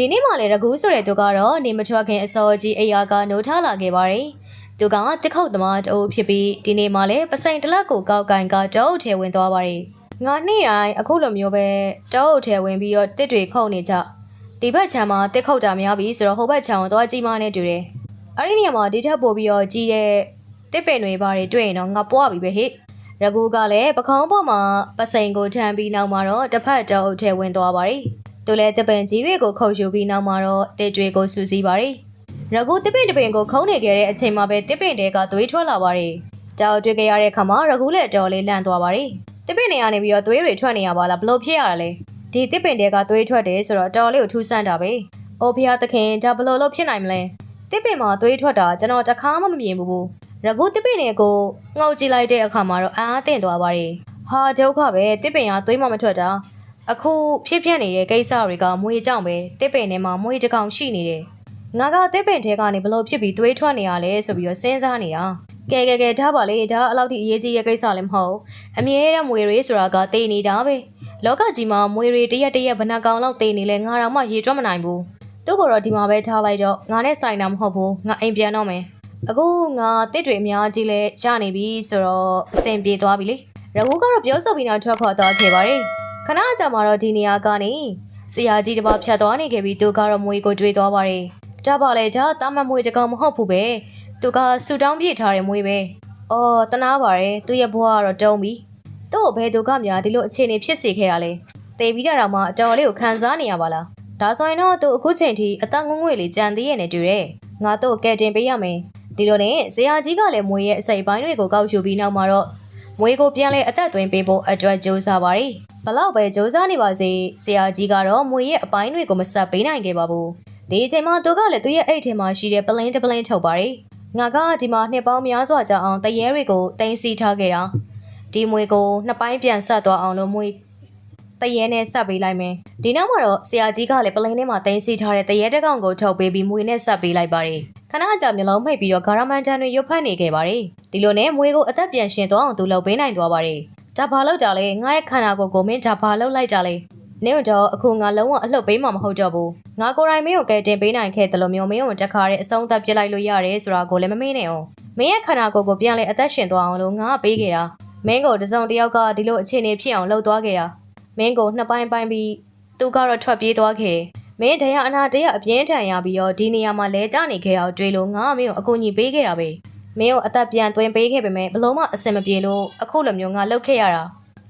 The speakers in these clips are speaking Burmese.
ဒီနေ့မှလည်းရကူဆိုတဲ့သူကတော့နေမထွက်ခင်အစောကြီးအိယာကနိုးထားလာခဲ့ပါတယ်သူကတစ်ခုတ်သမားတအိုးဖြစ်ပြီးဒီနေ့မှလည်းပစိန်တစ်လက်ကိုကောက်ကင်ကတောအုပ်ထဲဝင်သွားပါတယ်ငါနေ့တိုင်းအခုလိုမျိုးပဲတောအုပ်ထဲဝင်ပြီးတော့တစ်တွေခုတ်နေကြဒီဘက်ခြမ်းမှာတစ်ခုတ်တာများပြီဆိုတော့ဟိုဘက်ခြမ်းကိုသွားကြည့်မနဲ့တူတယ်အဲ့ဒီနေရာမှာဒီထက်ပိုပြီးတော့ကြီးတဲ့တစ်ပင်တွေဘာတွေတွေ့ရင်တော့ငါပွားပြီပဲဟဲ့ရကူကလည်းပခေါင်းပေါ်မှာပစိန်ကိုထမ်းပြီးနောက်မှာတော့တစ်ဖက်တောအုပ်ထဲဝင်သွားပါတယ်။ သူလည်းတပင်ကြီးတွေကိုခုတ်ယူပြီးနောက်မှာတော့တစ်တွေကိုစူးစီးပါတယ်။ရကူတစ်ပင်တစ်ပင်ကိုခုံးနေခဲ့တဲ့အချိန်မှာပဲတစ်ပင်တွေကသွေးထွက်လာပါတယ်။တောက်တွေ့ကြရတဲ့ခါမှာရကူလည်းတော်လေးလန့်သွားပါတယ်။တစ်ပင်တွေကနေပြီးတော့သွေးတွေထွက်နေရပါလားဘလို့ဖြစ်ရတာလဲ။ဒီတစ်ပင်တွေကသွေးထွက်တယ်ဆိုတော့တော်လေးကိုထူးဆန်းတာပဲ။အိုဖျားသခင်ဒါဘလို့လို့ဖြစ်နိုင်မလဲ။တစ်ပင်မှာသွေးထွက်တာကျွန်တော်တခါမှမမြင်ဘူးဘူး။ရကူတစ်ပင်တွေကိုငှုတ်ကြည့်လိုက်တဲ့အခါမှာတော့အာအသင့်သွားပါတယ်။ဟာဒုက္ခပဲတစ်ပင်ကသွေးမမထွက်တာ။ အခုဖြစ်ပြနေတဲ့ကိစ္စတွေကမွေကြောင့်ပဲတစ်ပင်ထဲမှာမွေတစ်ကောင်ရှိနေတယ်။ငါကတစ်ပင်ထဲကနေဘလို့ဖြစ်ပြီးသွေးထွက်နေရလဲဆိုပြီးတော့စဉ်းစားနေတာ။ကဲကဲကဲဒါပါလေဒါအလောက်ထိအရေးကြီးတဲ့ကိစ္စလည်းမဟုတ်။အမြဲတမ်းမွေတွေဆိုတာကတေးနေတာပဲ။လောကကြီးမှာမွေတွေတရက်တရက်ဘဏ္ဍကောင်လောက်တေးနေလဲငါတော့မှရေတွက်မနိုင်ဘူး။သူ့ကိုတော့ဒီမှာပဲထားလိုက်တော့ငါနဲ့ဆိုင်တာမဟုတ်ဘူး။ငါအိမ်ပြန်တော့မယ်။အခုငါတစ်တွေအများကြီးလဲရနေပြီဆိုတော့အဆင်ပြေသွားပြီလေရကူကတော့ပြောဆိုပြီးတော့ထွက်ခေါ်သွားခဲ့ပါတယ် ခဏကြာမှတော့ဒီနေရာကနေဆရာကြီးတစ်ပါးဖြတ်သွားနေခဲ့ပြီးသူကတော့မွေကိုတွေးသွားပါတယ်ဒါပါလေဒါတာမမွေတကောင်မဟုတ်ဘူးပဲသူကဆူတောင်းပြစ်ထားတဲ့မွေပဲအော်တနာပါတယ်သူရဲ့ဘွားကတော့တုံးပြီသူ့ကိုဘယ်သူကများဒီလိုအခြေအနေဖြစ်စေခဲ့တာလဲတေပြီးတာတော့မှအတော်လေးကိုခံစားနေရပါလားဒါဆိုရင်တော့သူအခုချိန်ထိအသက်ငွငွေလေးကြံသေးရနေတူတယ်ငါတို့ကဲတင်ပေးရမယ်ဒီလိုနဲ့ဇရာကြီးကလည်းမွေရဲ့အစိပ်ပိုင်းတွေကိုကောက်ယူပြီးနောက်မှာတော့မွေကိုပြန်လဲအသက်သွင်းပေးဖို့အတွက်ကြိုးစားပါတယ်။ ဘလောက်ပဲကြိုးစားနေပါစေဇရာကြီးကတော့မွေရဲ့အပိုင်းတွေကိုမဆက်ပေးနိုင်ခဲ့ပါဘူး။ဒီအချိန်မှာသူကလည်းသူ့ရဲ့အိတ်ထဲမှာရှိတဲ့ပလင်းတစ်ပလင်းထုတ်ပါတယ်။ငါကဒီမှာနှစ်ပေါင်းများစွာကြာအောင်တရေတွေကိုတင်စီထားခဲ့တာ။ဒီမွေကိုနှစ်ပိုင်းပြန်ဆက်သွားအောင်လို့မွေတရေနဲ့ဆက်ပေးလိုက်မယ်။ဒီနောက်မှာတော့ဆရာကြီးကလည်းပလင်းထဲမှာတင်စီထားတဲ့တရေတစ်ကောင်ကိုထုတ်ပေးပြီးမွေနဲ့ဆက်ပေးလိုက်ပါတယ်။ခဏကြာမျက်လုံးမိတ်ပြီးတော့ဂါရမန်တန်တွေရုပ်ဖတ်နေခဲ့ပါတယ်။ဒီလိုနဲ့မွေးကိုအသက်ပြန်ရှင်သွားအောင်သူလုပ်ပေးနိုင်သွားပါတယ်။ ဒါဘာလို့ကြလဲငါရဲ့ခန္ဓာကိုယ်ကိုမင်းဒါဘာလုပ်လိုက်ကြလဲ။နေတော့အခုငါလုံးဝအလှုပ်ပေးမှာမဟုတ်တော့ဘူး။ငါကိုယ်တိုင်မင်းကိုကဲတင်ပေးနိုင်ခဲ့တယ်လို့မျိုးမင်းကိုတက်ခါတဲ့အဆုံးသတ်ပြစ်လိုက်လို့ရတယ်ဆိုတာကိုလည်းမမေ့နဲ့အောင်။မင်းရဲ့ခန္ဓာကိုယ်ကိုပြန်လဲအသက်ရှင်သွားအောင်လို့ငါကပေးခဲ့တာ။မင်းကိုတစုံတစ်ယောက်ကဒီလိုအခြေအနေဖြစ်အောင်လှုပ်သွားခဲ့တာ။မင်းကိုနှစ်ပိုင်းပိုင်းပြီးသူကတော့ထွက်ပြေးသွားခဲ့တယ်။မင်းတရားအနာတရားအပြင်းထန်ရပြီးတော့ဒီနေရာမှာလဲကျနေခဲ့တာကိုတွေ့လို့ငါကမင်းကိုအကူအညီပေးခဲ့တာပဲ မင်းကိုအသက်ပြန်သွင်းပေးခဲ့ပေမဲ့ဘလို့မှအဆင်မပြေလို့အခုလိုမျိုးငါလှုပ်ခဲ့ရတာ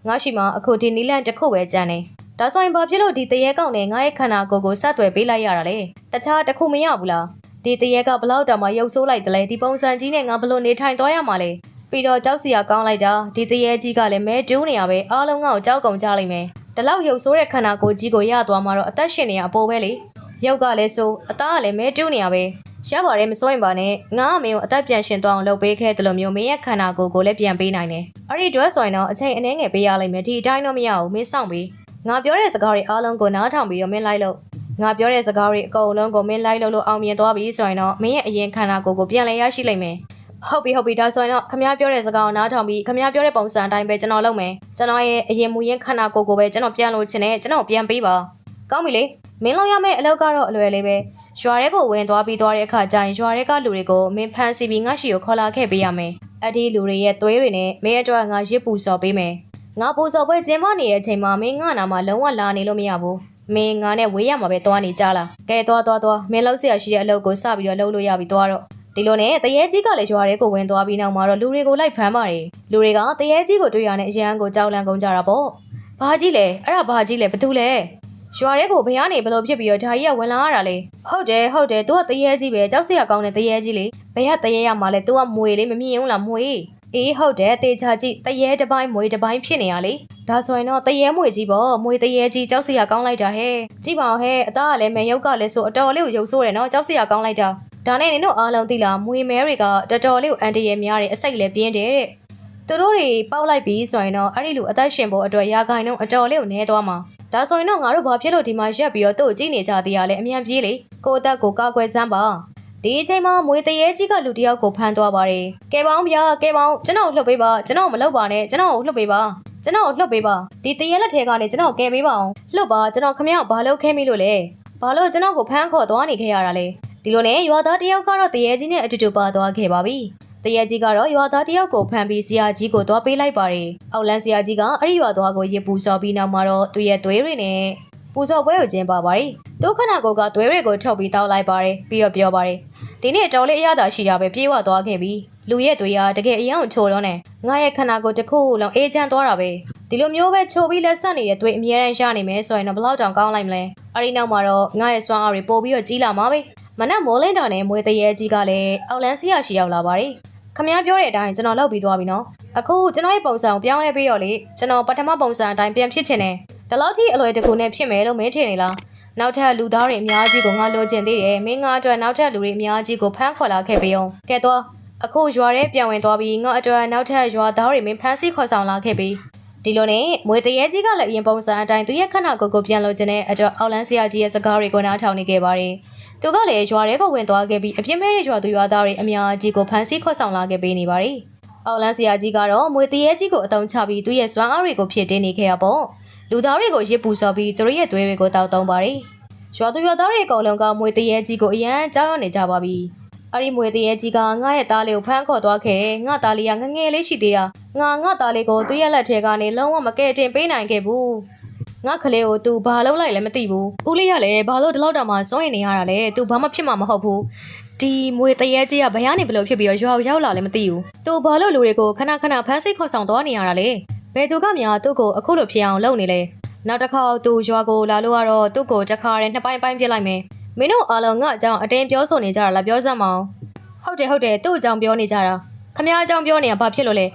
ငါရှိမှအခုဒီနီလန်တစ်ခုပဲကြံနေဒါဆိုရင်ဘာဖြစ်လို့ဒီတရေကောက်နဲ့ငါရဲ့ခန္ဓာကိုယ်ကိုဆက်သွယ်ပေးလိုက်ရတာလဲတခြားတစ်ခုမရဘူးလားဒီတရေကဘလောက်တောင်မှရုပ်ဆိုးလိုက်တယ်လေဒီပုံစံကြီးနဲ့ငါဘလို့နေထိုင်သွားရမှာလဲပြီးတော့ကြောက်စီရကောင်းလိုက်တာဒီတရေကြီးကလည်းမဲတူးနေရပဲအားလုံးငါ့ကိုကြောက်ကုန်ကြလိမ့်မယ်ဒီလောက်ရုပ်ဆိုးတဲ့ခန္ဓာကိုယ်ကြီးကိုရသွားမှာတော့အသက်ရှင်နေရအပေါ်ပဲလေရုပ်ကလည်းဆိုအသားကလည်းမဲတူးနေရပဲ ရပါတယ်မစိုးရင်ပါနဲ့ငါကမင်းကိုအသက်ပြန်ရှင်သွားအောင်လုပ်ပေးခဲ့တယ်လို့မျိုးမင်းရဲ့ခန္ဓာကိုယ်ကိုလည်းပြန်ပေးနိုင်တယ်အဲ့ဒီအတွက်ဆိုရင်တော့အချိန်အနည်းငယ်ပေးရလိမ့်မယ်ဒီအတိုင်းတော့မရဘူးမင်းစောင့်ပြီးငါပြောတဲ့စကားတွေအားလုံးကိုနားထောင်ပြီးတော့မင်းလိုက်လို့ငါပြောတဲ့စကားတွေအကုန်လုံးကိုမင်းလိုက်လို့လို့အောင်မြင်သွားပြီဆိုရင်တော့မင်းရဲ့အရင်ခန္ဓာကိုယ်ကိုပြန်လဲရရှိလိမ့်မယ်ဟုတ်ပြီဟုတ်ပြီဒါဆိုရင်တော့ခမ ्या ပြောတဲ့စကားကိုနားထောင်ပြီးခမ ्या ပြောတဲ့ပုံစံအတိုင်းပဲကျွန်တော်လုပ်မယ်ကျွန်တော်ရဲ့အရင်မူရင်းခန္ဓာကိုယ်ကိုပဲကျွန်တော်ပြန်လို့ချင်တယ်ကျွန်တော်ပြန်ပေးပါကောင်းပြီလေမင်းလုံးရမယ့်အလုပ်ကတော့အလွယ်လေးပဲ ရွာထဲကိုဝင်သွားပြီးသွားတဲ့အခါကျရင်ရွာထဲကလူတွေကိုမင်းဖန်စီပြီးငါရှိကိုခေါ်လာခဲ့ပေးရမယ်။အဲ့ဒီလူတွေရဲ့သွေးတွေနဲ့မင်းအတွက်ငါရစ်ပူစော်ပေးမယ်။ငါပူစော်ပွဲကျင်းပနေတဲ့အချိန်မှာမင်းငါနာမှာလုံးဝလာနေလို့မရဘူး။မင်းငါနဲ့ဝေးရမှာပဲသွားနေကြလား။ကဲသွားသွားသွားမင်းလောက်စရာရှိတဲ့အလုပ်ကိုစပြီးတော့လုပ်လို့ရပြီသွားတော့ဒီလိုနဲ့တရဲကြီးကလည်းရွာထဲကိုဝင်သွားပြီးနောက်မှာတော့လူတွေကိုလိုက်ဖမ်းပါတယ်။လူတွေကတရဲကြီးကိုတွေ့ရတဲ့အရန်ကိုကြောက်လန့်ကုန်ကြတာပေါ့။ဘာကြီးလဲအဲ့ဒါဘာကြီးလဲဘသူလဲ ရွာထဲကိုဘယ်ကနေဘလို့ဖြစ်ပြီးတော့ဓာကြီးကဝင်လာရတာလေဟုတ်တယ်ဟုတ်တယ် तू ကတရေကြီးပဲကြောက်စရာကောင်းတဲ့တရေကြီးလေဘယ်ကတရေရမှာလဲ तू ကမွေလေမမြင်ဘူးလားမွေအေးဟုတ်တယ်တေချာကြည့်တရေတစ်ပိုင်းမွေတစ်ပိုင်းဖြစ်နေရလေဒါဆိုရင်တော့တရေမွေကြီးပေါ့မွေတရေကြီးကြောက်စရာကောင်းလိုက်တာဟဲ့ကြည့်ပါဦးဟဲ့အသားကလည်းမဲရုပ်ကလည်းဆိုအတော်လေးကိုရုပ်ဆိုးတယ်နော်ကြောက်စရာကောင်းလိုက်တာဒါနဲ့နင်တို့အားလုံးသိလားမွေမဲတွေကတော်တော်လေးကိုအန်တရများတယ်အစိတ်လည်းပြင်းတယ်တဲ့သူတို့တွေပေါက်လိုက်ပြီးဆိုရင်တော့အဲ့ဒီလူအသက်ရှင်ဖို့အတွက်ရာဂိုင်နှုန်းအတော်လေးကိုနည်းသွားမှာ ဒါဆိုရင်တော့ငါတို့ဘာဖြစ်လို့ဒီမှာရက်ပြီးတော့သူ့ကိုကြည့်နေကြသေးရလဲအမြန်ပြေးလေကိုယ့်အသက်ကိုကာကွယ်စမ်းပါဒီအချိန်မှာမွေတရေကြီးကလူတစ်ယောက်ကိုဖမ်းသွားပါတယ်ကဲပေါင်းဗျာကဲပေါင်းကျွန်တော်လှုပ်ပေးပါကျွန်တော်မလှုပ်ပါနဲ့ကျွန်တော်ကိုလှုပ်ပေးပါကျွန်တော်ကိုလှုပ်ပေးပါဒီတရေလက်ထဲကနေကျွန်တော်ကယ်ပေးပါအောင်လှုပ်ပါကျွန်တော်ခမရောက်ဘာလုပ်ခဲမိလို့လဲဘာလို့ကျွန်တော်ကိုဖမ်းခေါ်သွားနေခဲ့ရတာလဲဒီလိုနဲ့ရွာသားတယောက်ကတော့တရေကြီးနဲ့အတူတူပါသွားခဲ့ပါပြီ တရေကြီးကတော့ရွာသားတယောက်ကိုဖမ်းပြီးဆရာကြီးကိုသွားပေးလိုက်ပါတယ်အောက်လန်းဆရာကြီးကအဲ့ဒီရွာသားကိုရေပူစော်ပြီးနောက်မှာတော့သူ့ရဲ့သွေးတွေနဲ့ပူစော်ပွဲကိုကျင်းပါပါတယ်ဒုက္ခနာကိုကသွေးတွေကိုထုတ်ပြီးတောက်လိုက်ပါတယ်ပြီးတော့ပြောပါတယ်ဒီနေ့တော်လေးအရသာရှိတာပဲပြေးဝသွားခဲ့ပြီလူရဲ့သွေးကတကယ်အယံကိုချိုတော့နဲ့ငါရဲ့ခန္ဓာကိုယ်တစ်ခုလုံးအေးချမ်းသွားတာပဲဒီလိုမျိုးပဲချိုပြီးလက်ဆက်နေတဲ့သွေးအမြဲတမ်းရနေမယ်ဆိုရင်တော့ဘယ်လောက်တောင်ကောင်းလိုက်မလဲအဲ့ဒီနောက်မှာတော့ငါရဲ့စွမ်းအားတွေပို့ပြီးတော့ကြီးလာမှာပဲ မနက်မိုးလင်းတာနဲ့မွေတရေကြီးကလည်းအောက်လန်းစီရရှိရောက်လာပါတယ်ခမ ्या ပြောတဲ့အတိုင်းကျွန်တော်လောက်ပြီးသွားပြီနော်အခုကျွန်တော်ရဲ့ပုံစံကိုပြောင်းလဲပြီးတော့လေကျွန်တော်ပထမပုံစံအတိုင်းပြန်ဖြစ်ချင်တယ်ဒီလောက်ထိအလွယ်တကူနဲ့ဖြစ်မယ်လို့မင်းထင်နေလားနောက်ထပ်လူသားတွေအများကြီးကိုငါလိုချင်သေးတယ်မင်းငါအတွက်နောက်ထပ်လူတွေအများကြီးကိုဖမ်းခေါ်လာခဲ့ပေးအောင်ကဲတော့အခုရွာထဲပြန်ဝင်သွားပြီးငါအတွက်နောက်ထပ်ရွာသားတွေမင်းဖမ်းဆီးခေါ်ဆောင်လာခဲ့ပြီးဒီလိုနဲ့မွေတရေကြီးကလည်းအရင်ပုံစံအတိုင်းသူရဲ့ခန္ဓာကိုယ်ကိုပြန်လိုချင်တဲ့အတွက်အောက်လန်းဆရာကြီးရဲ့စကားတွေကိုနားထောင်နေခဲ့ပါတယ် သူကလည်းရွာထဲကိုဝင်သွားခဲ့ပြီးအပြစ်မဲ့တဲ့ရွာသူရွာသားတွေအများကြီးကိုဖမ်းဆီးခေါ်ဆောင်လာခဲ့ပေးနေပါတယ်အောက်လန်းဆရာကြီးကတော့မွေတရေကြီးကိုအတုံးချပြီးသူရဲ့စွမ်းအားတွေကိုဖြည့်တင်းနေခဲ့ရပေါ့လူသားတွေကိုရစ်ပူစော်ပြီးသူတို့ရဲ့သွေးတွေကိုတောက်သုံးပါတယ်ရွာသူရွာသားတွေအကုန်လုံးကမွေတရေကြီးကိုအရန်ကြောက်ရွံ့နေကြပါပြီ။အဲ့ဒီမွေတရေကြီးကငါ့ရဲ့သားလေးကိုဖမ်းခေါ်သွားခဲ့တယ်။ငါသားလေးကငငယ်လေးရှိသေးတာ။ငါငါသားလေးကိုသူ့ရဲ့လက်ထဲကနေလုံးဝမကဲတင်ပေးနိုင်ခဲ့ဘူး။ ငါခလေးကို तू ဘာလုပ်လိုက်လဲမသိဘူးဦးလေးကလည်းဘာလို့ဒီလောက်တောင်မှစွန့်ရင်နေရတာလဲ तू ဘာမှဖြစ်မှာမဟုတ်ဘူးဒီမွေတရဲကြီးကဘယားနေဘလို့ဖြစ်ပြီးတော့ရွာရောက်လာလည်းမသိဘူးသူဘာလို့လူတွေကိုခဏခဏဖမ်းဆီးခေါ်ဆောင်သွားနေရတာလဲဘယ်သူကများသူ့ကိုအခုလိုဖြစ်အောင်လုပ်နေလဲနောက်တစ်ခါသူရွာကိုလာလို့ကတော့သူ့ကိုတစ်ခါတည်းနှစ်ပိုင်းပိုင်းပြစ်လိုက်မယ်မင်းတို့အားလုံးကအကြောင်းအတင်းပြောဆိုနေကြတာလားပြောစမ်းမအောင်ဟုတ်တယ်ဟုတ်တယ်သူ့အကြောင်းပြောနေကြတာခမည်းအကြောင်းပြောနေတာဘာဖြစ်လို့လဲ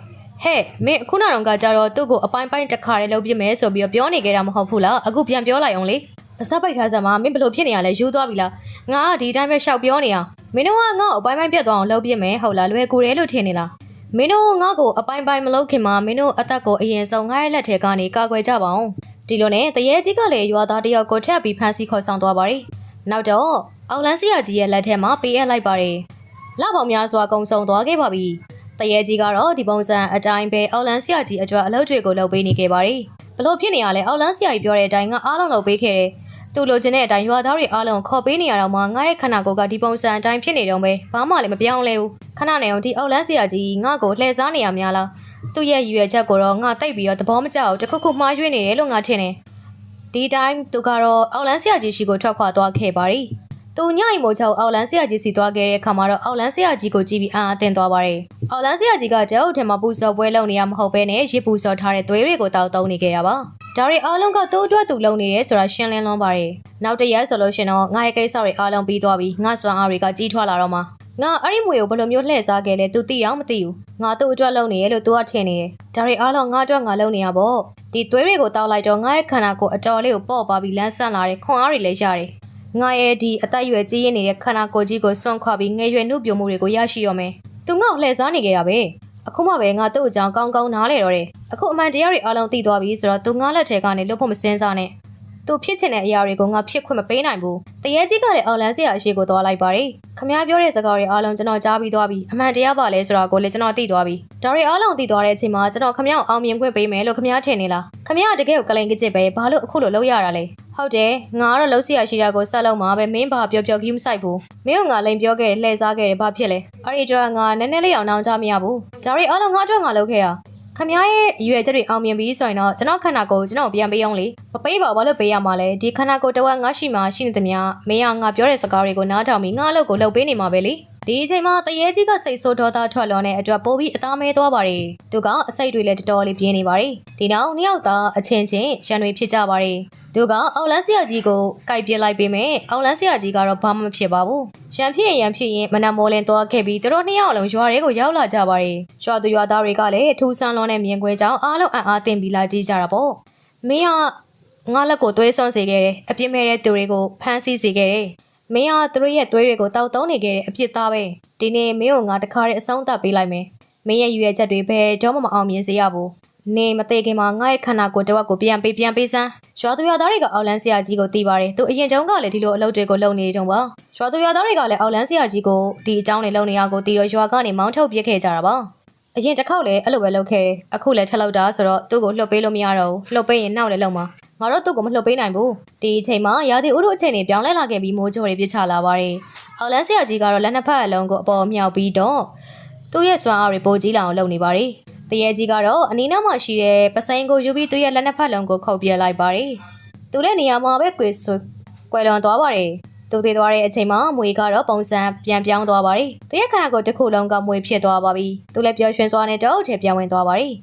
ဟဲ့မင်းအခုနောက်တော့ကကြတော့သူ့ကိုအပိုင်းပိုင်းတစ်ခါတည်းလုပ်ပြစ်မယ်ဆိုပြီးတော့ပြောနေကြတာမဟုတ်ဘူးလားအခုပြန်ပြောလိုက်အောင်လေပါစပ်ပိုက်ထားစမ်းမမင်းဘလို့ဖြစ်နေရလဲယူသွားပြီလားငါကဒီတိုင်းပဲရှောက်ပြောနေတာမင်းတို့ကငါ့ကိုအပိုင်းပိုင်းပြတ်သွားအောင်လုပ်ပြစ်မယ်ဟုတ်လားလွယ်ကူတယ်လို့ထင်နေလားမင်းတို့ငါ့ကိုအပိုင်းပိုင်းမလုပ်ခင်မှာမင်းတို့အသက်ကိုအရင်ဆုံးငါ့ရဲ့လက်ထဲကနေကာကွယ်ကြပါအောင်ဒီလိုနဲ့တရေကြီးကလည်းရွာသားတယောက်ကိုထပ်ပြီးဖမ်းဆီးခေါ်ဆောင်သွားပါတယ်။နောက်တော့အောက်လန်းစီယာကြီးရဲ့လက်ထဲမှာပေးအပ်လိုက်ပါတယ်။လပေါင်းများစွာကုံဆောင်သွားခဲ့ပါပြီ။ တရေကြီးကတော့ဒီပုံစံအတိုင်းပဲအောက်လန်းစီယာကြီးအကျွမ်းအလုပ်တွေကိုလုပ်ပေးနေခဲ့ပါတယ်။ဘလို့ဖြစ်နေရလဲအောက်လန်းစီယာကြီးပြောတဲ့အတိုင်းကအားလုံးလုပ်ပေးခဲ့တယ်။သူလိုချင်တဲ့အတိုင်းရွာသားတွေအားလုံးခေါ်ပေးနေရတော့မှငါရဲ့ခန္ဓာကိုယ်ကဒီပုံစံအတိုင်းဖြစ်နေတော့ပဲဘာမှလည်းမပြောင်းလဲဘူး။ခဏနေအောင်ဒီအောက်လန်းစီယာကြီးငါ့ကိုလှည့်စားနေရများလား။သူ့ရဲ့ရည်ရွယ်ချက်ကိုတော့ငါတိတ်ပြီးတော့သဘောမကျအောင်တစ်ခုခုမှားယွင်းနေတယ်လို့ငါထင်တယ်။ဒီတိုင်းသူကတော့အောက်လန်းဆရာကြီးရှိကိုထွက်ခွာသွားခဲ့ပါရီ။သူညအိမ်မို့ချောက်အောက်လန်းဆရာကြီးစီသွားခဲ့တဲ့အခါမှာတော့အောက်လန်းဆရာကြီးကိုကြည့်ပြီးအာအသင်သွားပါတယ်။ အောက်လန်းဆရာကြီးကကျဲအုပ်ထဲမှာပူစော်ပွဲလုပ်နေရမဟုတ်ဘဲနဲ့ရစ်ပူစော်ထားတဲ့သွေးတွေကိုတောက်သုံးနေခဲ့တာပါ။ဒါတွေအားလုံးကသူ့အတွက်သူလုပ်နေတယ်ဆိုတာရှင်းလင်းလွန်းပါတယ်။နောက်တစ်ရက်ဆိုလို့ရှင်တော့ငါရဲ့ကိစ္စတွေအားလုံးပြီးသွားပြီးငါစွမ်းအားတွေကကြီးထွားလာတော့မှငါအဲ့ဒီမွေကိုဘယ်လိုမျိုးလှည့်စားခဲ့လဲ तू သိအောင်မသိဘူးငါသူ့အတွက်လုပ်နေရလို့ तू ကထင်နေတယ်ဒါတွေအားလုံးငါအတွက်ငါလုပ်နေရပေါ့ဒီသွေးတွေကိုတောက်လိုက်တော့ငါရဲ့ခန္ဓာကိုယ်အတော်လေးကိုပေါ့ပါပြီးလန်းဆန့်လာတယ်ခွန်အားတွေလည်းရတယ်ငါရဲ့ဒီအသက်အရွယ်ကြီးရင်းနေတဲ့ခန္ဓာကိုယ်ကြီးကိုစွန့်ခွာပြီးငယ်ရွယ်နှုတ်ပြမှုတွေကိုရရှိရမယ်။ तू ငါ့ကိုလှည့်စားနေကြတာပဲ။အခုမှပဲငါသူ့အကြောင်းကောင်းကောင်းနားလဲတော့တယ်။အခုအမှန်တရားတွေအားလုံးသိသွားပြီဆိုတော့ तू ငါလက်ထဲကနေလွတ်ဖို့မစင်းစားနဲ့။ သူဖြစ်ချင်တဲ့အရာတွေကိုငါဖြစ်ခွင့်မပေးနိုင်ဘူးတရေကြီးကလည်းအော်လန်ဆရာအရှိကိုသွားလိုက်ပါတယ်ခမည်းပြောတဲ့စကားတွေအားလုံးကျွန်တော်ကြားပြီးသွားပြီအမှန်တရားပါလဲဆိုတာကိုလည်းကျွန်တော်သိသွားပြီဒါတွေအားလုံးသိသွားတဲ့အချိန်မှာကျွန်တော်ခမည်းအောင်မြင်ခွင့်ပေးမယ်လို့ခမည်းထင်နေလားခမည်းတကယ်ကိုကလိန်ကြစ်ပဲဘာလို့အခုလိုလုပ်ရတာလဲဟုတ်တယ်ငါကတော့လှုပ်ဆရာရှိတာကိုဆက်လုပ်မှာပဲမင်းဘာပြောပြောကြီးမဆိုင်ဘူးမင်းကငါလိန်ပြောခဲ့တယ်လှည့်စားခဲ့တယ်ဘာဖြစ်လဲအဲ့ဒီတော့ငါနည်းနည်းလေးအောင်အောင်ကြမရဘူးဒါရီအားလုံးငါအတွက်ငါလုပ်ခဲ့တာ ခမ ्या ရဲ့အရွယ်ချက်တွေအောင်မြင်ပြီးဆိုရင်တော့ကျွန်တော်ခန္ဓာကိုယ်ကျွန်တော်ပြန်ပေးအောင်လေမပေးပါဘာလို့ပေးရမှာလဲဒီခန္ဓာကိုယ်တစ်ဝက်ငါရှိမှရှိနေသမျှမင်းကငါပြောတဲ့စကားတွေကိုနားထောင်ပြီးငါအလုပ်ကိုလုပ်ပေးနေမှာပဲလေ ဒီအချိန်မှာတရေကြီးကစိတ်ဆိုးဒေါသထွက်လွန်တဲ့အတွက်ပိုပြီးအသားမဲသွားပါတယ်သူကအစိတ်တွေလည်းတော်တော်လေးပြင်းနေပါတယ်ဒီနောက်နှစ်ယောက်သားအချင်းချင်းရန်တွေဖြစ်ကြပါတယ်သူကအောက်လန်းဆရာကြီးကိုကြိုက်ပြစ်လိုက်ပေမဲ့အောက်လန်းဆရာကြီးကတော့ဘာမှမဖြစ်ပါဘူး။ရန်ဖြစ်ရင်ရန်ဖြစ်ရင်မနက်မိုးလင်းသွားခဲ့ပြီးသူတို့နှစ်ယောက်လုံးရွာတွေကိုရောက်လာကြပါတယ်။ရွာသူရွာသားတွေကလည်းအထူးဆန်းလွန်တဲ့မြင်ကွင်းကြောင့်အားလုံးအံ့အားသင့်ပြီးလာကြည့်ကြတာပေါ့။မင်းကငါလက်ကိုသွေးဆွန့်စေခဲ့တယ်။အပြစ်မဲ့တဲ့သူတွေကိုဖမ်းဆီးစေခဲ့တယ်။ မင်းကသူတို့ရဲ့သွေးတွေကိုတောက်တုံးနေခဲ့တဲ့အပြစ်သားပဲ။ဒီနေ့မင်းကိုငါတခါတည်းအဆုံးသတ်ပေးလိုက်မယ်။မင်းရဲ့ရွေချက်တွေပဲတော့မအောင်မြင်စေရဘူး။နေမသေးခင်မှာငါ့ရဲ့ခန္ဓာကိုယ်တစ်ဝက်ကိုပြန်ပေးပြန်ပေးစမ်းရွာသူရွာသားတွေကအောက်လန်းဆရာကြီးကိုတီးပါတယ်သူအရင်တုန်းကလည်းဒီလိုအလုပ်တွေကိုလုပ်နေတုံးပါရွာသူရွာသားတွေကလည်းအောက်လန်းဆရာကြီးကိုဒီအကြောင်းတွေလုပ်နေရကိုတီးတော့ရွာကနေမောင်းထုတ်ပစ်ခဲ့ကြတာပါ အရင်တစ်ခေါက်လည်းအဲ့လိုပဲလုပ်ခဲ့တယ်အခုလည်းထက်လောက်တာဆိုတော့သူ့ကိုလှုပ်ပေးလို့မရတော့ဘူးလှုပ်ပေးရင်နောက်လည်းလုံမှာငါတို့သူ့ကိုမလှုပ်ပေးနိုင်ဘူးဒီအချိန်မှာရာသီဥတုအချိန်တွေပြောင်းလဲလာခဲ့ပြီးမိုးကြိုတွေပြစ်ချလာပါတယ်အော်လန်ဆရာကြီးကတော့လက်နှစ်ဖက်အလုံးကိုအပေါ်မြောက်ပြီးတော့သူ့ရဲ့စွမ်းအားတွေပိုကြီးလာအောင်လုပ်နေပါတယ်တရေကြီးကတော့အနီးနားမှာရှိတဲ့ပစိန်ကိုယူပြီးသူ့ရဲ့လက်နှစ်ဖက်လုံးကိုခုတ်ပြလိုက်ပါတယ်သူလည်းနေရာမှာပဲကွေဆိုကွယ်လွန်သွားပါတယ် သူသေးသွားတဲ့အချိန်မှာမွေကတော့ပုံစံပြန်ပြောင်းသွားပါတယ်သူရဲ့ခန္ဓာကိုယ်တစ်ခုလုံးကမွေဖြစ်သွားပါပြီသူလည်းပျော်ရွှင်စွာနဲ့တောက်ထဲပြန်ဝင်သွားပါတယ်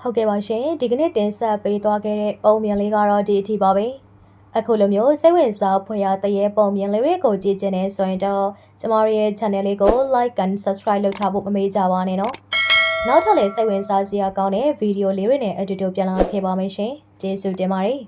ဟုတ်ကဲ့ပါရှင်ဒီကနေ့တင်ဆက်ပေးသွားခဲ့တဲ့ပုံမြင်လေးကတော့ဒီအထိပါပဲအခုလိုမျိုးစိတ်ဝင်စားဖွယ်ရာတရေပုံမြင်လေးတွေကိုကြည့်ချင်နေဆိုရင်တော့ကျမတို့ရဲ့ channel လေးကို like and subscribe လုပ်ထားဖို့မမေ့ကြပါနဲ့နော်နောက်ထပ်လည်းစိတ်ဝင်စားစရာကောင်းတဲ့ဗီဒီယိုလေးတွေနဲ့အတူတူပြန်လာခဲ့ပါမယ်ရှင်ကျေးဇူးတင်ပါတယ်